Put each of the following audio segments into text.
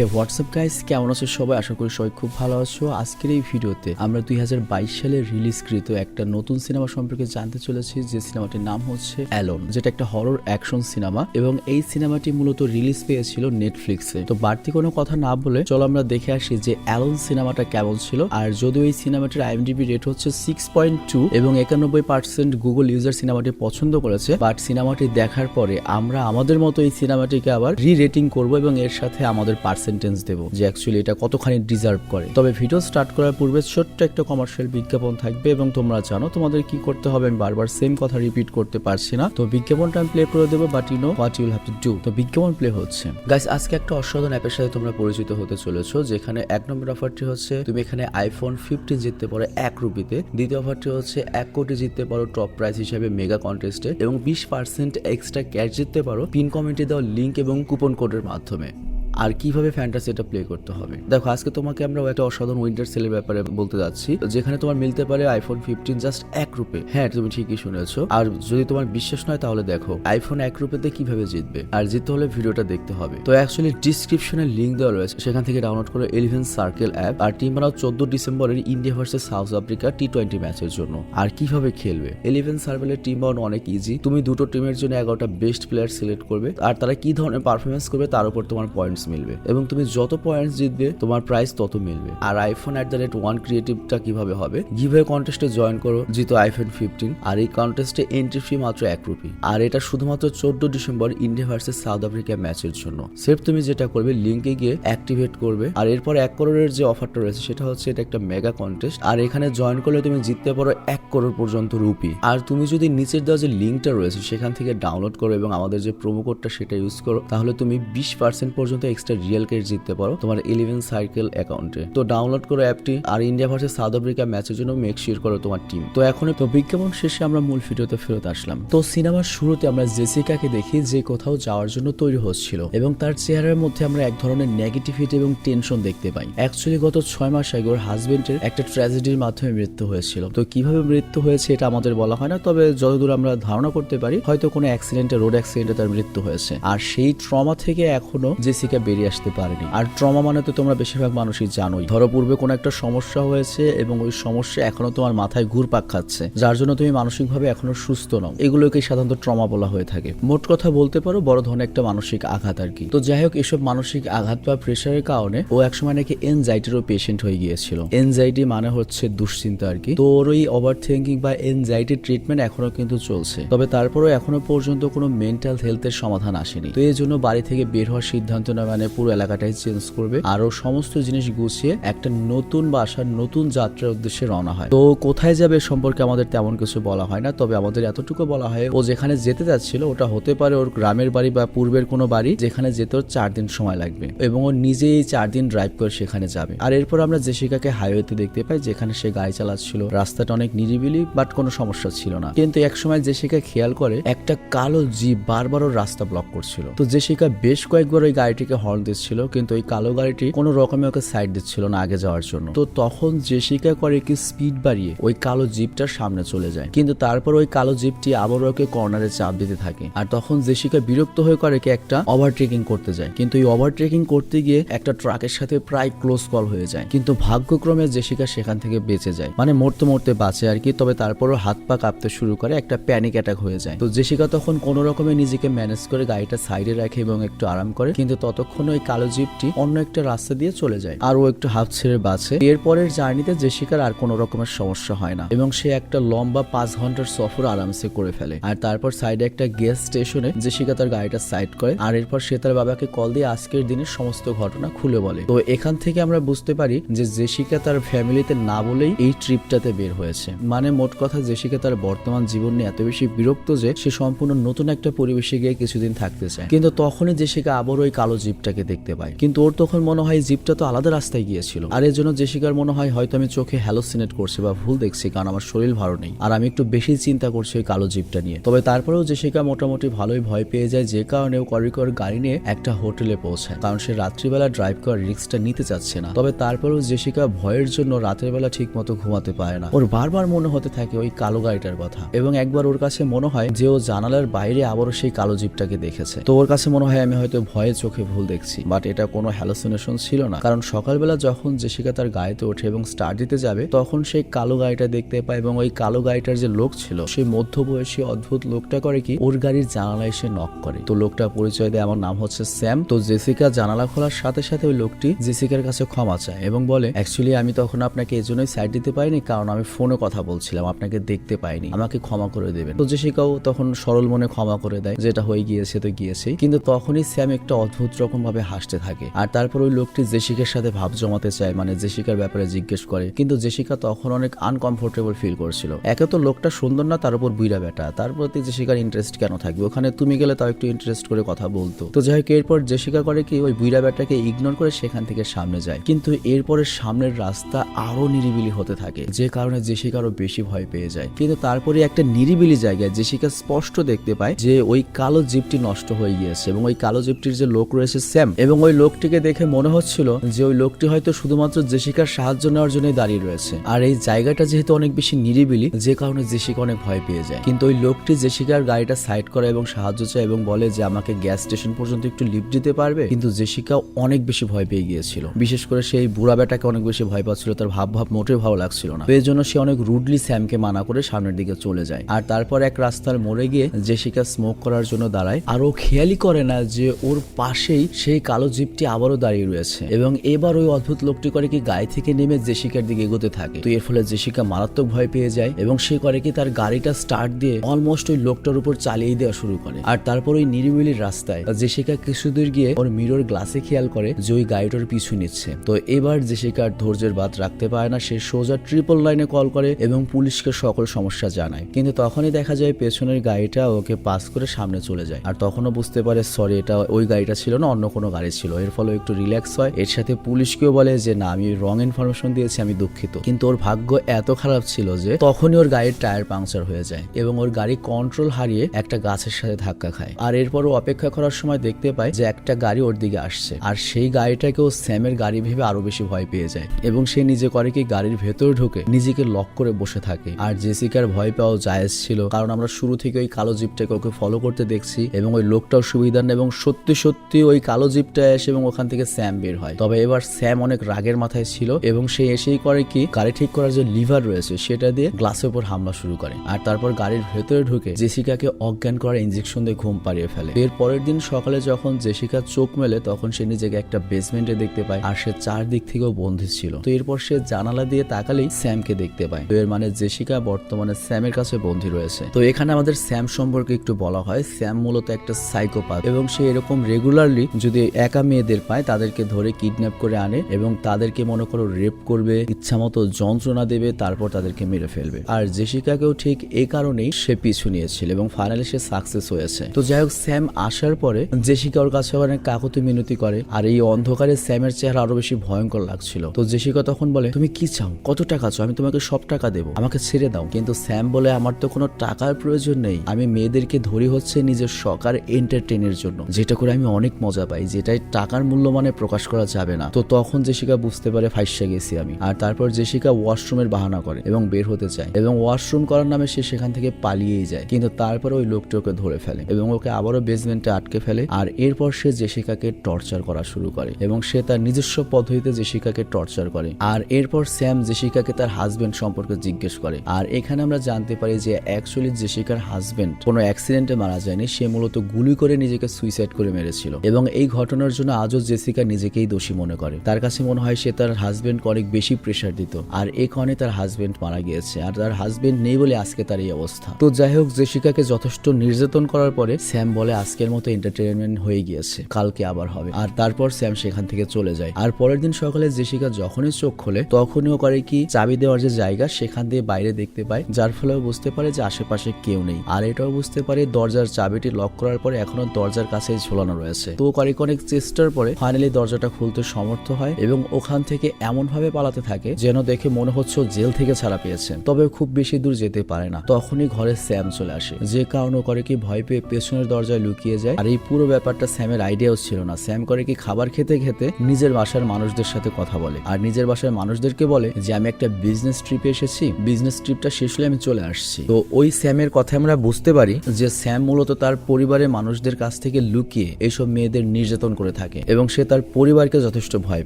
হে WhatsApp guys কেমন আছো সবাই? আশা করি সবাই খুব ভালো আছো। আজকের এই ভিডিওতে আমরা দুই হাজার বাইশ সালে রিলিজকৃত একটা নতুন সিনেমা সম্পর্কে জানতে চলেছি। যে সিনেমাটির নাম হচ্ছে অ্যালোন যেটা একটা হরর অ্যাকশন সিনেমা এবং এই সিনেমাটি মূলত রিলিজ পেয়েছিল নেটফ্লিক্সে তো বাড়তি কোনো কথা না বলে চলো আমরা দেখে আসি যে অ্যালোন সিনেমাটা কেমন ছিল। আর যদিও এই সিনেমাটির আইএমডিবি রেট হচ্ছে সিক্স পয়েন্ট টু এবং একানব্বই পার্সেন্ট গুগল ইউজার সিনেমাটি পছন্দ করেছে বাট সিনেমাটি দেখার পরে আমরা আমাদের মতো এই সিনেমাটিকে আবার রি রেটিং করব এবং এর সাথে আমাদের পার্সেন্টেজ দেবো, যে অ্যাকচুয়ালি এটা কতখানি ডিজার্ভ করে। তবে ভিডিও স্টার্ট করার পূর্বে ছোট্ট একটা কমার্শিয়াল বিজ্ঞাপন থাকবে এবং তোমরা জানো তোমাদের কি করতে হবে, আমি বারবার সেম কথা রিপিট করতে পারছি না। তো বিজ্ঞাপনটা আমি প্লে করে দেবো but you know what you'll have to do তো বিজ্ঞাপন প্লে হচ্ছে। গাইস আজকে একটা অসাধারণ অ্যাপের সাথে তোমরা পরিচিত হতে চলেছো, যেখানে এক নম্বর অফারটি হচ্ছে, তুমি এখানে আইফোন ফিফটিন জিততে পারো এক রুপিতে দ্বিতীয় অফারটি হচ্ছে, এক কোটি জিততে পারো টপ প্রাইস হিসেবে মেগা কন্টেস্টে এবং বিশ পার্সেন্ট এক্সট্রা ক্যাশ জিততে পারো পিন কমেন্টে দেওয়া লিঙ্ক এবং কুপন কোডের মাধ্যমে। আর কীভাবে ফ্যান্টাসিটা প্লে করতে হবে। দেখো, আজকে তোমাকে আমরা একটা অসাধারণ উইন্টার সেলের ব্যাপারে বলতে যাচ্ছি। যেখানে তোমার মিলতে পারে আইফোন ফিফটিন জাস্ট এক রূপে। হ্যাঁ তুমি ঠিকই শুনেছো। আর যদি তোমার বিশ্বাস নয়, তাহলে দেখো আইফোন এক রুপেতে কীভাবে জিতবে? আর জিততে হলে ভিডিওটা দেখতে হবে। তো অ্যাকচুয়ালি ডিসক্রিপশনে লিঙ্ক দেওয়া রয়েছে। সেখান থেকে ডাউনলোড করো এলিভেন সার্কেল অ্যাপ আর টিম বানাও চোদ্দ ডিসেম্বরের India versus South Africa T twenty ম্যাচের জন্য। আর কীভাবে খেলবে? এলিভেন সার্কেলের টিম বানানো অনেক ইজি তুমি দুটো টিমের জন্য এগারোটা বেস্ট প্লেয়ার সিলেক্ট করবে। আর তারা কি ধরনের পারফরমেন্স করবে, তার উপর তোমার পয়েন্টস মিলবে। এবং তুমি যত পয়েন্টস জিতবে, তোমার প্রাইস তত মিলবে। আর iPhone at the rate one ক্রিয়েটিভটা কীভাবে হবে? গিভওয়ে কন্টেস্টে জয়েন করো, জিতো আইফোন ফিফটিন আর এই কন্টেস্টে এন্ট্রি ফি মাত্র এক রুপি আর এটা শুধুমাত্র চোদ্দ December India versus South Africa ম্যাচের জন্য। সেফ তুমি যেটা করবে লিঙ্কে গিয়ে অ্যাক্টিভেট করবে। আর এরপর এক করোড়ের যে অফারটা রয়েছে, সেটা হচ্ছে এটা একটা মেগা কন্টেস্ট আর এখানে জয়েন করলে তুমি জিততে পারো এক করোড় পর্যন্ত রুপি আর তুমি যদি নিচের দেওয়া যে লিঙ্কটা রয়েছে, সেখান থেকে ডাউনলোড করো এবং আমাদের যে প্রোমো কোডটা সেটা ইউজ করো, তাহলে তুমি বিশ পার্সেন্ট পর্যন্ত এক্সট্রা রিয়েল ক্যাশ জিততে পারো তোমার ইলেভেন সার্কেল অ্যাকাউন্টে তো ডাউনলোড করো অ্যাপটি আর ইন্ডিয়া ভার্সেস সাউথ আফ্রিকা ম্যাচের জন্য মেক শিওর করো তোমার টিম তো এখন তো বিজ্ঞাপন শেষে আমরা মূল ভিডিওতে ফেরত আসলাম। তো সিনেমার শুরুতে আমরা জেসিকাকে দেখি যে কোথাও যাওয়ার জন্য তৈরি হচ্ছিল এবং তার চেহারার মধ্যে আমরা এক ধরনের নেগেটিভিটি এবং টেনশন দেখতে পাই। অ্যাকচুয়ালি গত ছয় মাস আগে ওর হাজবেন্ডের একটা ট্র্যাজেডির মাধ্যমে মৃত্যু হয়েছিল। তো কীভাবে মৃত্যু হয়েছে এটা আমাদের বলা হয় না, তবে যতদূর আমরা ধারণা করতে পারি, হয়তো কোনো অ্যাক্সিডেন্টে রোড অ্যাক্সিডেন্টে তার মৃত্যু হয়েছে। আর সেই ট্রমা থেকে এখনও জেসিকা বেরিয়ে আসতে পারেনি। আর ট্রমা মানে তো তোমরা বেশিরভাগ মানুষই জানোই। ধরো পূর্বে কোনো একটা সমস্যা হয়েছে এবং ওই সমস্যা এখনও তোমার মাথায় ঘুরপাক খাচ্ছে, যার জন্য তুমি মানসিকভাবে এখনও সুস্থ নও। এগুলোকে সাধারণত ট্রমা বলা হয়ে থাকে। মোট কথা বলতে পারো, বড় ধরনের একটা মানসিক আঘাত আর কি। তো যাই হোক, এসব মানসিক আঘাত বা প্রেশারের কারণে ও একসময় নাকি এনজাইটিরও পেশেন্ট হয়ে গিয়েছিল। এনজাইটি মানে হচ্ছে দুশ্চিন্তা আর কি। তো ওর ওই ওভার থিঙ্কিং বা এনজাইটি ট্রিটমেন্ট এখনও কিন্তু চলছে। তবে তারপরেও এখনও পর্যন্ত কোনো মেন্টাল হেলথের সমাধান আসেনি। তো এই জন্য বাড়ি থেকে বের হওয়ার সিদ্ধান্ত নেওয়া মানে পুরো এলাকাটাই চেঞ্জ করবে। আরও সমস্ত জিনিস গুছিয়ে একটা নতুন বাসার নতুন যাত্রার উদ্দেশ্যে রওনা হয়। তো কোথায় যাবে সম্পর্কে আমাদের তেমন কিছু বলা হয় না, তবে আমাদের এতটুকু বলা হয়, ও যেখানে যেতে যাচ্ছিল ওটা হতে পারে ওর গ্রামের বাড়ি বা পূর্বের কোনো বাড়ি যেখানে যেতে ওর চার দিন সময় লাগবে এবং ও নিজেই চার দিন ড্রাইভ করে সেখানে যাবে। আর এরপর আমরা জেসিকাকে হাইওয়েতে দেখতে পাই, যেখানে সে গাড়ি চালাচ্ছিল। রাস্তাটা অনেক নিরিবিলি বাট কোনো সমস্যা ছিল না। কিন্তু একসময় জেসিকা খেয়াল করে, একটা কালো জিপ বারবার ওর রাস্তা ব্লক করছিল। তো জেসিকা বেশ কয়েকবার ওই গাড়িটিকে হর্ন দিচ্ছিল, কিন্তু ওই কালো গাড়িটি কোনো রকমে ওকে সাইড দিচ্ছিল না আগে যাওয়ার জন্য। তো তখন জেসিকা করে কি স্পিড বাড়িয়ে ওই কালো জিপটার সামনে চলে যায়। কিন্তু তারপর ওই কালো জিপটি আবার ওকে কর্নারে চাপ দিতে থাকে। আর তখন জেসিকা বিরক্ত হয়ে করে কি একটা ওভারটেকিং করতে যায়। কিন্তু এই ওভারটেকিং করতে গিয়ে একটা ট্রাকের সাথে প্রায় ক্লোজ কল হয়ে যায়। কিন্তু ভাগ্যক্রমে জেসিকা সেখান থেকে বেঁচে যায়। মানে মরতে মরতে বাঁচে আর কি, তবে তারপরও হাত পা কাঁপতে শুরু করে, একটা প্যানিক অ্যাটাক হয়ে যায়। তো জেসিকা তখন কোনো রকমে নিজেকে ম্যানেজ করে গাড়িটা সাইডে রাখে এবং একটু আরাম করে, কিন্তু ততক্ষণ ওই কালো জিপটি অন্য একটা রাস্তা দিয়ে চলে যায়। আর ও একটু হাফ ছেড়ে বাঁচে। এরপরের জার্নিতে জেসিকার আর কোনো রকমের সমস্যা হয় না এবং সে একটা লম্বা পাঁচ ঘণ্টার সফর আরামসে করে ফেলে। আর তারপর সাইডে একটা গ্যাস স্টেশনে জেসিকা তার গাড়িটা সাইড করে আর এরপর সে তার বাবাকে কল দিয়ে আজকের দিনের সমস্ত ঘটনা খুলে বলে। তো এখান থেকে আমরা বুঝতে পারি যে জেসিকা তার ফ্যামিলিতে না বলেই এই ট্রিপটাতে বের হয়েছে। মানে মোট কথা জেসিকা তার বর্তমান জীবন নিয়ে এত বেশি বিরক্ত যে সে সম্পূর্ণ নতুন একটা পরিবেশে গিয়ে কিছুদিন থাকতে চায়। কিন্তু তখনই জেসিকা আবার ওই কালো জিপটাকে দেখতে পায় কিন্তু ওর তখন মনে হয় জিপটা তো আলাদা রাস্তায় গিয়েছিল। আর এর জন্য জেসিকার মনে হয় হয়তো আমি চোখে হ্যালোসিনেট করছি বা ভুল দেখছি, কারণ আমার শরীর ভালো নেই। আর আমি একটু বেশি চিন্তা করছি ওই কালো জিপটা নিয়ে। তবে তারপরেও জেসিকা মোটামুটি ভালোই ভয় পেয়ে যায়, যে কারণে ও করিকর গাড়ি নিয়ে একটা হোটেলে পৌঁছায়। কারণ সে রাত্রিবেলা ড্রাইভ করার রিস্কটা নিতে চাচ্ছে না। তবে তারপরেও জেসিকা ভয়ের জন্য রাতের বেলা ঠিক মতো ঘুমাতে পারে না। ওর বারবার মনে মনে হতে থাকে ওই কালো গাড়িটার কথা। এবং একবার ওর কাছে মনে হয় যে ও জানালার বাইরে আবারও সেই কালো জিপটাকে দেখেছে। তো ওর কাছে মনে হয় আমি হয়তো ভয়ে চোখে ভুল দেখছি। বাট এটা কোনো হ্যালোসিনেশন ছিল না। কারণ সকালবেলা যখন জেসিকা তার গাড়িতে ওঠে এবং স্টার্ট দিতে যাবে, তখন সেই কালো গাড়িটা দেখতে পায় এবং ওই কালো গাড়িটার যে লোক ছিল, সেই মধ্যবয়সী অদ্ভুত লোকটা করে কি, ওর গাড়ির জানালা এসে নক করে। তো লোকটা পরিচয় দেয়, আমার নাম হচ্ছে স্যাম। তো জেসিকা জানালা খোলার সাথে সাথে ওই লোকটি জেসিকার কাছে ক্ষমা চায় এবং বলে অ্যাকচুয়ালি আমি তখন আপনাকে এই জন্যই সাইড দিতে পারিনি, কারণ আমি ফোনে কথা বলছিলাম, আপনাকে দেখতে পাইনি। আমাকে ক্ষমা করে দেবেন। তো জেসিকাও তখন সরল মনে ক্ষমা করে দেয়, যেটা হয়ে গিয়েছে, তো গিয়েছেই। কিন্তু তখনই স্যাম একটা অদ্ভুত রকম ভাবে হাসতে থাকে। আর তারপর ওই লোকটি জেসিকার সাথে ভাব জমাতে চায় মানে জেসিকার ব্যাপারে জিজ্ঞেস করে। কিন্তু জেসিকা তখন অনেক আনকমফোর্টেবল ফিল করছিল। একে তো লোকটা সুন্দর না, তার উপর বুইরা বেটা তার প্রতি জেসিকার ইন্টারেস্ট কেন থাকবে? ওখানে তুমি গেলে তাও একটু ইন্টারেস্ট করে কথা বলতো। তো যাই হোক, এরপর জেসিকা করে কি, ওই বুইরা বেটাকে ইগনোর করে সেখান থেকে সামনে যায়। কিন্তু এরপরে সামনের রাস্তা আরও নিরিবিলি হতে থাকে, যে কারণে জেসিকা আরও বেশি ভয় পেয়ে যায়। কিন্তু তারপরে একটা নিরিবিলি জায়গায় জেসিকা স্পষ্ট দেখতে পায় যে ওই কালো জিপটি নষ্ট হয়ে গিয়েছে এবং ওই কালো জিপটির যে লোক রয়েছে স্যাম এবং ওই লোকটিকে দেখে মনে হচ্ছিল যে ওই লোকটি হয়তো শুধুমাত্র জেসিকার সাহায্য নেওয়ার জন্যই দাঁড়িয়ে রয়েছে। আর এই জায়গাটা যেহেতু অনেক বেশি নিরিবিলি, যে কারণে জেসিকা অনেক ভয় পেয়ে যায়। কিন্তু ওই লোকটি জেসিকার গাড়িটা সাইড করে এবং সাহায্য চায় এবং বলে যে আমাকে গ্যাস স্টেশন পর্যন্ত একটু লিফট দিতে পারবে। কিন্তু জেসিকা অনেক বেশি ভয় পেয়ে গিয়েছিল। বিশেষ করে সেই বুড়া বেটাকে অনেক বেশি ভয় পাচ্ছিল, তার ভাব ভাব মোটেও ভালো লাগছিল না। এই জন্য সে অনেক রুডলি স্যামকে মানা করে সামনের দিকে চলে যায়। আর তারপর এক রাস্তার মোড়ে গিয়ে জেসিকা স্মোক করার জন্য দাঁড়ায়। আর ও খেয়ালই করে না যে ওর পাশেই সেই কালো জিপটি আবারও দাঁড়িয়ে রয়েছে। এবং এবার ওই অদ্ভুত লোকটি করে কি গায়ে থেকে নেমে জেসিকার দিকে এগোতে থাকে। তো এর ফলে জেসিকা মারাত্মক ভয় পেয়ে যায় এবং সে করে কি তার গাড়িটা স্টার্ট দিয়ে অলমোস্ট ওই লোকটার উপর চালিয়ে দেওয়া শুরু করে। আর তারপর ওই নিরিবিলির রাস্তায় জেসিকা কিছু কিছুদূর গিয়ে ওর মিরর গ্লাসে খেয়াল করে যে ওই গাড়িটার পিছু নিচ্ছে। তো এবার জেসিকা আর ধৈর্যের বাদ রাখতে পারে না, সে সোজা ট্রিপল লাইনে কল করে এবং পুলিশকে সকল সমস্যা জানায়। কিন্তু তখনই দেখা যায় পেছনের গাড়িটা ওকে পাস করে সামনে চলে যায়। আর তখনও বুঝতে পারে সরি এটা ওই গাড়িটা ছিল না কোনো গাড়ি ছিল। এর ফলে একটু রিল্যাক্স হয়। এর সাথে পুলিশকেও বলে যে, না, আমি রং ইনফরমেশন দিয়েছি, আমি দুঃখিত। কিন্তু ওর ভাগ্য এত খারাপ ছিল যে, তখনই ওর গাড়ির টায়ার পাংচার হয়ে যায় এবং ওর গাড়ি কন্ট্রোল হারিয়ে একটা গাছের সাথে ধাক্কা খায়। আর এরপর ও অপেক্ষা করার সময় দেখতে পায় যে, একটা গাড়ি ওর দিকে আসছে। আর সেই গাড়িটাকেও স্যামের গাড়ি ভেবে আরও বেশি ভয় পেয়ে যায় এবং সে নিজে করে কি গাড়ির ভেতরে ঢুকে নিজেকে লক করে বসে থাকে। আর জেসিকার ভয় পাওয়া জায়েজ ছিল, কারণ আমরা শুরু থেকে ওই কালো জিপটাকে ওকে ফলো করতে দেখছি এবং ওই লোকটাও সুবিধা নেই এবং সত্যি সত্যি ওই কালো জিপটা এসে এবং ওখান থেকে স্যাম বের হয়। তবে এবার স্যাম অনেক রাগের মাথায় ছিল এবং সে এসেই করে কি, গাড়ি ঠিক করার যে লিভার রয়েছে সেটা দিয়ে গ্লাসের উপর হামলা শুরু করে। আর তারপর গাড়ির ভেতরে ঢুকে জেসিকাকে অজ্ঞান করার ইঞ্জেকশন দিয়ে ঘুম পাড়িয়ে ফেলে। এর পরের দিন সকালে যখন জেসিকা চোখ মেলে, তখন সে নিজেকে একটা বেসমেন্টে দেখতে পায় আর সে চারদিক থেকেও বন্ধু ছিল। তো এরপর সে জানালা দিয়ে তাকালেই স্যামকে দেখতে পায়। তো এর মানে জেসিকা বর্তমানে স্যামের কাছে বন্দী রয়েছে। তো এখানে আমাদের স্যাম সম্পর্কে একটু বলা হয়। স্যাম মূলত একটা সাইকোপাথ এবং সে এরকম রেগুলারলি যদি একা মেয়েদের পায়, তাদেরকে ধরে কিডন্যাপ করে আনে এবং তাদেরকে মনে করো রেপ করবে, ইচ্ছামতো যন্ত্রণা দেবে, তারপর তাদেরকে মেরে ফেলবে। আর জেসিকাকেও ঠিক এই কারণেই সে পিছু নিয়েছিল এবং ফাইনালি সে সাকসেস হয়েছে। তো যাই হোক, স্যাম আসার পরে জেসিকা ওর কাছে অনেক কাকতি মিনতি করে, আর এই অন্ধকারে স্যামের চেহারা আরও বেশি ভয়ঙ্কর লাগছিল। তো জেসিকা তখন বলে, তুমি কি চাও? কত টাকা চাও? আমি তোমাকে সব টাকা দেবো। আমাকে ছেড়ে দাও। কিন্তু স্যাম বলে, আমার তো কোনো টাকার প্রয়োজন নেই। আমি মেয়েদেরকে ধরি হচ্ছে নিজের শখ আর এন্টারটেনের জন্য, যেটা করে আমি অনেক মজা পাই, যেটাই টাকার মূল্য মানে প্রকাশ করা যাবে না। তো তখন জেসিকা বুঝতে পারে ফাইসা গেছি আমি। আর তারপর জেসিকা ওয়াশরুমের বাহানা করে এবং বের হতে চায়। এবং ওয়াশরুম করার নামে সে সেখান থেকে পালিয়েই যায়। কিন্তু তারপর ওই লোকটি ওকে ধরে ফেলে এবং ওকে আবারও বেসমেন্টে আটকে ফেলে। আর এরপর সে জেসিকাকে টর্চার করা শুরু করে এবং সে তার নিজস্ব পদ্ধতিতে জেসিকাকে টর্চার করে। আর এরপর স্যাম জেসিকাকে তার হাজবেন্ড সম্পর্কে জিজ্ঞেস করে। আর এখানে আমরা জানতে পারি যে অ্যাকচুয়ালি জেসিকার হাজবেন্ড কোনো অ্যাক্সিডেন্টে মারা যায়নি। সে মূলত গুলি করে নিজেকে সুইসাইড করে মেরেছিল। এবং এই ঘটনার জন্য আজও জেসিকা নিজেকেই দোষী মনে করে। তার কাছে মনে হয় সে তার হাজবেন্ডকে অনেক বেশি প্রেশার দিত। আর এই কারণে তার হাজবেন্ড মারা গিয়েছে। আর তার হাজবেন্ড নেই বলে আজকে তার এই অবস্থা। তো যাই হোক, জেসিকাকে যথেষ্ট নির্যাতন করার পরে স্যাম বলে, আজকের মতো এন্টারটেনমেন্ট হয়ে গিয়েছে। কালকে আবার হবে। আর তারপর স্যাম সেখান থেকে চলে যায়। আর পরের দিন সকালে জেসিকা যখনই চোখ খোলে, তখনই করে কি, চাবি দেওয়ার যে জায়গা, সেখান দিয়ে বাইরে দেখতে পায়, যার ফলে বুঝতে পারে যে আশেপাশে কেউ নেই। আর এটাও বুঝতে পারে দরজার চাবিটি লক করার পরে এখনও দরজার কাছে ঝোলানো রয়েছে। তো ও অনেক চেষ্টার পরে ফাইনালি দরজাটা খুলতে সমর্থ হয় এবং ওখান থেকে এমন ভাবে পালাতে থাকে যেন দেখে মনে হচ্ছে জেল থেকে ছাড়া পেয়েছে। তবে খুব বেশি দূর যেতে পারে না। তখনই ঘরে স্যাম চলে আসে। যে কারণে করে কি ভয় পেয়ে পেছনের দরজায় লুকিয়ে যায়। আর এই পুরো ব্যাপারটা স্যামের আইডিয়াও ছিল না। স্যাম করে কি খাবার খেতে খেতে নিজের বাসার মানুষদের সাথে কথা বলে। আর নিজের বাসার মানুষদেরকে বলে যে, আমি একটা বিজনেস ট্রিপে এসেছি। বিজনেস ট্রিপটা শেষ হলে আমি চলে আসছি। তো ওই স্যামের কথা আমরা বুঝতে পারি যে, স্যাম মূলত তার পরিবারের মানুষদের কাছ থেকে লুকিয়ে এইসব মেয়েদের নির্যাতন করে থাকে এবং সে তার পরিবারকে যথেষ্ট ভয়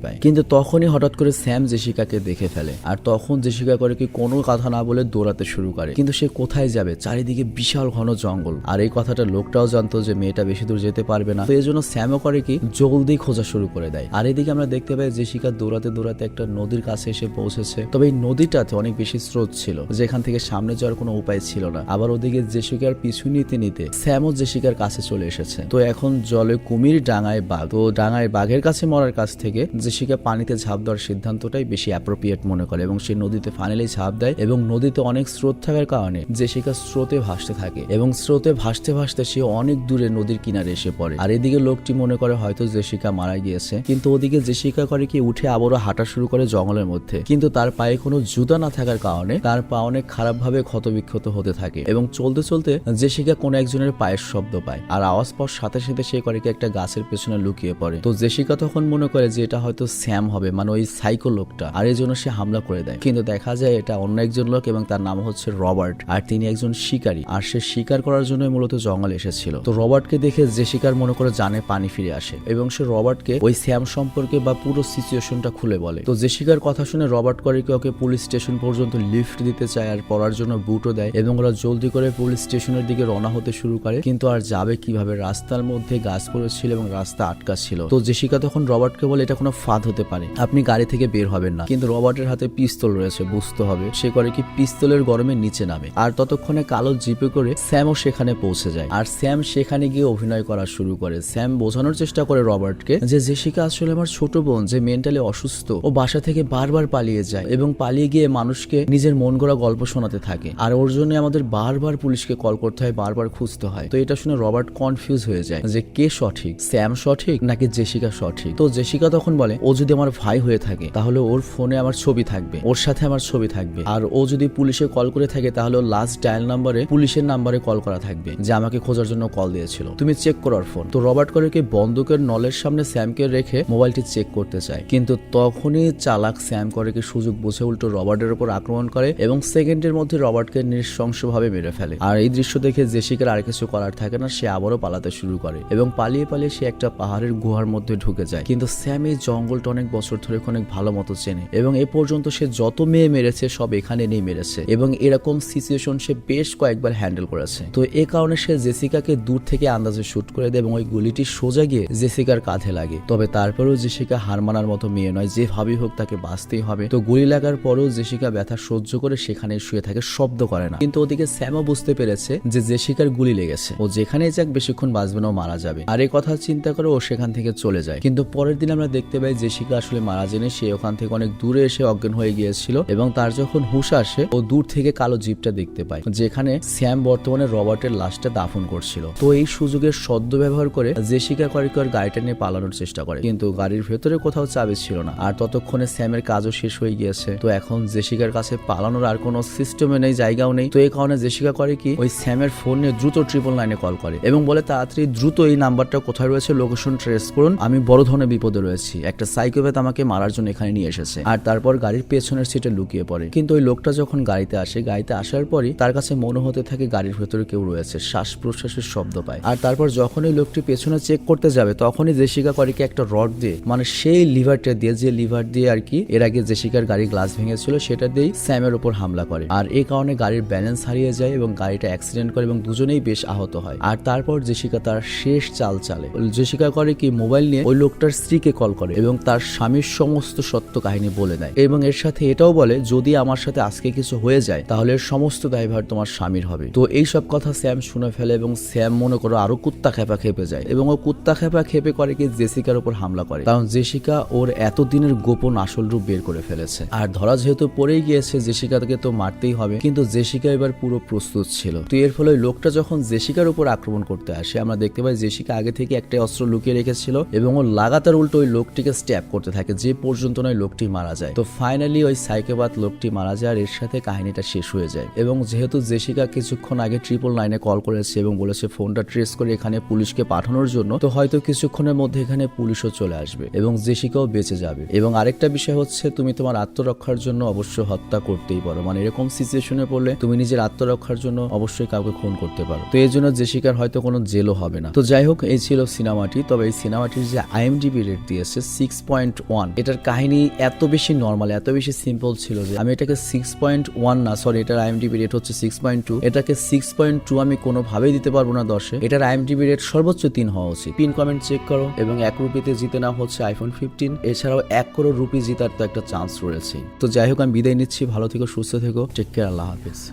পায়। কিন্তু তখনই হঠাৎ করে স্যাম জেসিকাকে দেখে ফেলে আর তখন জেসিকা করে কি কোনো কথা না বলে দৌড়াতে শুরু করে। কিন্তু সে কোথায় যাবে? চারিদিকে বিশাল ঘন জঙ্গল। আর এই কথাটা লোকটাও জানতো যে মেয়েটা বেশি দূর যেতে পারবে না। তো এই জন্য স্যামও করে কি জলদি খোঁজা শুরু করে দেয়। আর এদিকে আমরা দেখতে পাই জেসিকা দৌড়াতে দৌড়াতে একটা নদীর কাছে এসে পৌঁছেছে। তবে এই নদীটাতে অনেক বেশি স্রোত ছিল। যেখান থেকে সামনে যাওয়ার কোনো উপায় ছিল না। আবার ওদিকে জেসিকার পিছু নিতে নিতে স্যামও জেসিকার কাছে চলে এসেছে। তো এখন জলে কুমির ডাঙায় বাঘ। তো ডাঙায় বাঘের কাছে মরার কাছ থেকে জেসিকা পানিতে ঝাঁপ দেওয়ার সিদ্ধান্তটাই বেশি অ্যাপ্রোপ্রিয়েট মনে করে এবং সে নদীতে ফাইনালি ঝাঁপ দেয় এবং নদীতে অনেক স্রোত থাকার কারণে যে জেসিকা স্রোতে ভাসতে থাকে এবং স্রোতে ভাসতে ভাসতে সে অনেক দূরে নদীর কিনারে এসে পড়ে। আর এদিকে লোকটি মনে করে হয়তো জেসিকা মারা গিয়েছে, কিন্তু ওদিকে জেসিকা করে কি উঠে আবারও হাঁটা শুরু করে জঙ্গলের মধ্যে। কিন্তু তার পায়ে কোনো জুতা না থাকার কারণে তার পা অনেক খারাপভাবে ক্ষতবিক্ষত হতে থাকে এবং চলতে চলতে জেসিকা কোনো একজনের পায়ের শব্দ পায়। আর আওয়াজ পাওয়ার সাথে সাথে সে করে কি একটা গাছের পেছনে লুকিয়ে পড়ে। তো জেসিকা তখন মনে করে যে এটা হয়তো স্যাম হবে মানে ওই সাইকো লোকটা, আর এই জন্য সে হামলা করে দেয়। কিন্তু দেখা যায় এটা অন্য একজন লোক এবং তার নাম হচ্ছে রবার্ট, আর তিনি একজন শিকারী। আর সে শিকার করার জন্য মূলত জঙ্গলে এসেছিল। তো রবার্টকে দেখে জেসিকার মনে করে জানে পানি ফিরে আসে, এবং সে রবার্টকে ওই স্যাম সম্পর্কে বা পুরো সিচুয়েশনটা খুলে বলে। তো জেসিকার কথা শুনে রবার্ট করে কি ওকে পুলিশ স্টেশন পর্যন্ত লিফট দিতে চায় আর পড়ার জন্য বুটও দেয়, এবং ওরা জলদি করে পুলিশ স্টেশনের দিকে রওনা হতে শুরু করে। কিন্তু আর যাবে কীভাবে? রাস্তার মধ্যে গাছ পড়েছিল এবং রাস্তা আটকা ছিল। তো জেসিকা তখন রবার্টকে বলে, এটা কোনো ফাঁদ হতে পারে। আপনি গাড়ি থেকে বের হবেন না। কিন্তু রবার্টের হাতে পিস্তল রয়েছে, বুঝতে হবে। সে করে কি পিস্তলের গরমে নিচে নামে। আর ততক্ষণে কালো জিপে করে স্যামও সেখানে পৌঁছে যায়। আর স্যাম সেখানে গিয়ে অভিনয় করা শুরু করে। স্যাম বোঝানোর চেষ্টা করে রবার্টকে যে জেসিকা আসলে আমার ছোট বোন যে মেন্টালি অসুস্থ। ও বাসা থেকে বারবার পালিয়ে যায় এবং পালিয়ে গিয়ে মানুষকে নিজের মন গড়া গল্প শোনাতে থাকে। আর ওর জন্য আমাদের বারবার পুলিশকে কল করতে হয়, বারবার খুঁজতে হয়। তো এটা শুনে রবার্ট কনফিউজ হয়ে যায় যে কে সঠিক? স্যাম সঠিক নাকি জেসিকা সঠিক? তো জেসিকা তখন বলে, ও যদি আমার ভাই হয়ে থাকে, তাহলে ওর ফোনে আমার ছবি থাকবে, ওর সাথে আমার ছবি থাকবে। আর ও যদি পুলিশে কল করে থাকে, তাহলে লাস্ট ডায়াল নাম্বারে পুলিশের নাম্বারে কল করা থাকবে, যে আমাকে খোঁজার জন্য কল দিয়েছিল। তুমি চেক করার ফোন তো রবার্ট করে কি বন্দুকের নলের সামনে স্যামকে রেখে মোবাইলটি চেক করতে চায়। কিন্তু তখনই চালাক স্যাম করে কি সুযোগ বুঝে উল্টো রবার্টের উপর আক্রমণ করে এবং সেকেন্ডের মধ্যে রবার্টকে নৃশংসভাবে মেরে ফেলে। আর এই দৃশ্য দেখে জেসিকার আর কিছু করার থাকে না, সে আবারও পালাতে শুরু করে এবং পালিয়ে পালিয়ে সে একটা পাহাড়ের গুহার মধ্যে ঢুকে যায়। কিন্তু স্যাম এই জঙ্গলটা অনেক বছর ধরে অনেক ভালো মতো চেনে এবং এ পর্যন্ত সে যত মেয়ে মেরেছে সব এখানে নেই মেরেছে এবং এরকম সিচুয়েশন সে বেশ কয়েকবার হ্যান্ডেল করেছে। তো এ কারণে সে জেসিকাকে দূর থেকে আন্দাজে শুট করে দেয় এবং ওই গুলিটি সোজা গিয়ে জেসিকার কাঁধে লাগে। তবে তারপরেও জেসিকা হার মানার মতো মেয়ে নয়, যে যেভাবেই হোক তাকে বাঁচতেই হবে। তো গুলি লাগার পরেও জেসিকা ব্যথা সহ্য করে সেখানে শুয়ে থাকে, শব্দ করে না। কিন্তু ওদিকে স্যামও বুঝতে পেরেছে যে জেসিকার গুলি লেগেছে। ও যেখানে যাক বেশিক্ষণ বাঁচবে না মারা যাবে। আর এই কথা চিন্তা করে ও সেখান থেকে চলে যায়। কিন্তু পরের দিন আমরা দেখতে পাই জেসিকা আসলে মারা জেনে সে ওখান থেকে অনেক দূরে এসে অজ্ঞান হয়ে গিয়েছিল এবং তার যখন হুশ আসে, ও দূর থেকে কালো জিপটা দেখতে পায়, যেখানে স্যাম বর্তমানে রবার্টের লাশটা দাফন করছিল। তো এই সুযোগের সদ্য ব্যবহার করে জেসিকা কয়েকবার গাড়িটা নিয়ে পালানোর চেষ্টা করে, কিন্তু গাড়ির ভেতরে কোথাও চাবি ছিল না। আর ততক্ষণে স্যামের কাজও শেষ হয়ে গিয়েছে। তো এখন জেসিকার কাছে পালানোর আর কোনো সিস্টেমে নেই, জায়গাও নেই। তো এই কারণে জেসিকা করে কি, ওই স্যামের ফোন নিয়ে দ্রুত ট্রিপল লাইনে কল করে এবং বলে তাড়াতাড়ি দ্রুত এই নাম্বারটা কোথায় রয়েছে লোকেশন ট্রেস করুন, আমি বড় ধরনের বিপদে রয়েছি। একটা সাইকোপ্যাথ আমাকে মারার জন্য এখানে নিয়ে এসেছে। আর তারপর গাড়ির পেছনের সিটে লুকিয়ে পড়ে। কিন্তু ওই লোকটা যখন গাড়িতে আসে, গাড়িতে আসার পরই তার কাছে মনে হতে থাকে গাড়ির ভেতরে কেউ রয়েছে। শ্বাস প্রশ্বাসের শব্দ পায়। আর তারপর যখন ওই লোকটি পেছনে চেক করতে যাবে, তখনই জেসিকা করে কি একটা রড দিয়ে মানে সেই লিভারটা দিয়ে, যে লিভার দিয়ে আর কি, এর আগে জেসিকার গাড়ি গ্লাস ভেঙেছিল, সেটা দিয়েই স্যামের উপর হামলা করে। আর এই কারণে গাড়ির ব্যালেন্স হারিয়ে যায় এবং গাড়িটা অ্যাক্সিডেন্ট করে এবং দুজনেই বেশ আহত হয়। আর তারপর জেসিকা তার শেষ চাল চালে। জেসিকা করে কি মোবাইল নিয়ে ওই লোকটার স্ত্রীকে কল করে এবং তার স্বামীর সমস্ত সত্য কাহিনী বলে দেয়। এবং এর সাথে এটাও বলে, যদি আমার সাথে আজকে কিছু হয়ে যায়, তাহলে সমস্ত দায়ভার তোমার স্বামীর হবে। তো এই সব কথা স্যাম শুনে ফেলে এবং স্যাম মনে করো আরও কুত্তা খেপা খেপে যায়। এবং ও কুত্তা খেপা খেপে করে কি জেসিকার উপর হামলা করে। কারণ জেসিকা ওর এতদিনের গোপন আসল রূপ বের করে ফেলেছে। আর ধরা যেহেতু পড়েই গিয়েছে, জেসিকাকে তো মারতেই হবে। কিন্তু জেসিকা এবার পুরো প্রস্তুত ছিল। তো এর ফলে লোকটা যখন জেসিকার উপর আক্রমণ করতে আসে, আমরা দেখতে পাই জেসিকা আগে থেকে একটা অস্ত্র লুকিয়ে রেখেছিল এবং ও লাগাতার উল্টো ওই লোকটিকে স্ট্যাপ করতে থাকে, যে পর্যন্ত নয় লোকটি মারা যায়। তো ফাইনালি ওই সাইকেবাদ লোকটি মারা যায় আর এর সাথে কাহিনীটা শেষ হয়ে যায়। এবং যেহেতু জেসিকা কিছুক্ষণ আগে ট্রিপল নাইনে কল করেছে এবং বলেছে ফোনটা ট্রেস করে এখানে পুলিশকে পাঠানোর জন্য, তো হয়তো কিছুক্ষণের মধ্যে এখানে পুলিশও চলে আসবে এবং জেসিকাও বেঁচে যাবে। এবং আরেকটা বিষয় হচ্ছে, তুমি তোমার আত্মরক্ষার জন্য অবশ্য হত্যা করতেই পারো। মানে এরকম সিচুয়েশনে পড়লে তুমি নিজের আত্মরক্ষার জন্য অবশ্যই কাউকে খুন করতে পারো। তো এই জন্য জেসিকার হয়তো কোনো জেলও হবে না। তো যাই হোক, এই ছিল সিনেমাটি, তবে এই সিনেমাটির যে আইএমডিবি রেট দিয়েছে সিক্স পয়েন্ট ওয়ান এটার কাহিনী এত বেশি নর্মাল এত বেশি সিম্পল ছিল যে আমি এটাকে সিক্স পয়েন্ট ওয়ান না সরি এটার আইএমডিবি রেট হচ্ছে সিক্স পয়েন্ট টু এটাকে সিক্স পয়েন্ট টু আমি কোনোভাবেই দিতে পারব না দশে। এটার আইএমডিবি রেট সর্বোচ্চ তিন হওয়া উচিত। পিন কমেন্ট চেক করো এবং এক রুপিতে জিতে না হচ্ছে আইফোন ফিফটিন এছাড়াও এক করোড় রুপি জিতার তো একটা চান্স রয়েছে তো যাই হোক, আমি বিদায় নিচ্ছি। ভালো থেকো, সুস্থ থেকো। টেক কেয়ার আল্লাহ হাফিজ।